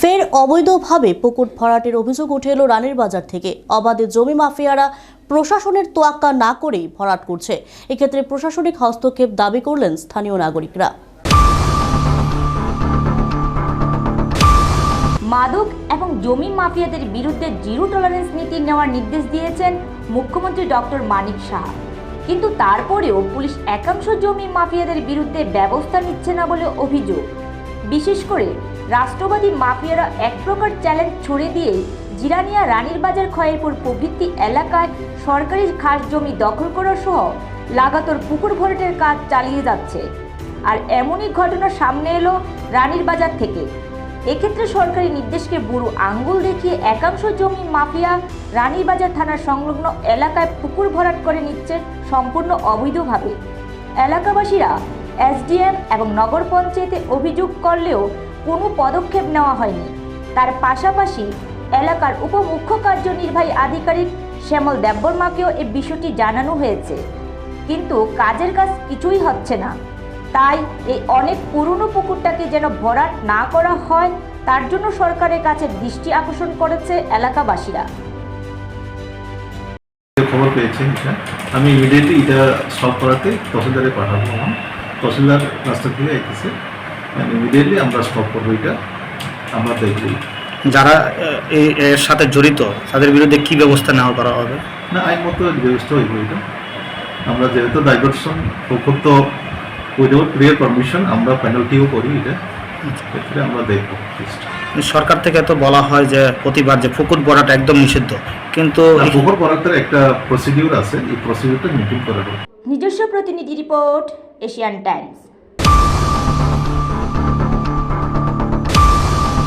ফের অবৈধভাবে পুকুর ভরাটের অভিযোগ উঠে এলো রানীর বাজার থেকে। অবাধে জমি মাফিয়ারা প্রশাসনের তোয়াক্কা না করেই ভরাট করছে। এক্ষেত্রে প্রশাসনিক হস্তক্ষেপ দাবি করলেন স্থানীয় নাগরিকরা। মাদক এবং জমি মাফিয়াদের বিরুদ্ধে জিরো টলারেন্স নীতি নেওয়ার নির্দেশ দিয়েছেন মুখ্যমন্ত্রী ডক্টর মানিক সাহা। কিন্তু তারপরেও পুলিশ একাংশ জমি মাফিয়াদের বিরুদ্ধে ব্যবস্থা নিচ্ছে না বলে অভিযোগ। বিশেষ করে রাষ্ট্রবাদী মাফিয়ারা এক প্রকার চ্যালেঞ্জ ছড়ে দিয়ে জিরানিয়া রানীর বাজার খয়েরপুর প্রভৃতি এলাকায় সরকারি খাস জমি দখল করা সহ লাগাতার পুকুর ভরাটের কাজ চালিয়ে যাচ্ছে। আর এমনই ঘটনা সামনে এলো রানীর বাজার থেকে। এক্ষেত্রে সরকারি নির্দেশকে বুড়ো আঙ্গুল দেখিয়ে একাংশ জমি মাফিয়া রানীবাজার থানার সংলগ্ন এলাকায় পুকুর ভরাট করে নিচ্ছে সম্পূর্ণ অবৈধভাবে। এলাকাবাসীরা এসডিএম এবং নগর পঞ্চায়েতে অভিযোগ করলেও কোনো পদক্ষেপ নেওয়া হয়নি। তার পাশাপাশি এলাকার উপমুখ্য কার্যনির্বাহী আধিকারিক শ্যামল দেববর্মাকেও এই বিষয়টি জানানো হয়েছে। কিন্তু কাজের কাজ কিছুই হচ্ছে না। তাই এই অনেক পুরনো পুকুরটাকে যেন ভরাট না করা হয়, তার জন্য সরকারের কাছে দৃষ্টি আকর্ষণ করেছে এলাকাবাসীরা। খবর এটা আমি ইমিডিয়েটলি এটা সলভ করাতে তহসিলদারে পাঠাবো। তহসিলদার রাস্তা থেকে এসেছে। ইমিডিয়েটলি আমরা স্টপ করব এটা। আমরা দেখব। যারা এর সাথে জড়িত তাদের বিরুদ্ধে কি ব্যবস্থা নেওয়া করা হবে? না আইন মতো ব্যবস্থা হইব এটা। আমরা যেহেতু ডাইভার্সন উইদাউট ক্লিয়ার পারমিশন আমরা পেনাল্টিও করি এটা। ক্ষেত্রে আমরা দেখব। সরকার থেকে তো বলা হয় যে প্রতিবার যে পুকুর ভরাট একদম নিষিদ্ধ। কিন্তু পুকুর করার একটা প্রসিডিউর আছে। এই প্রসিডিউরটা মিটিং করা হবে নিজস্ব প্রতিনিধি রিপোর্ট এশিয়ান টাইমস।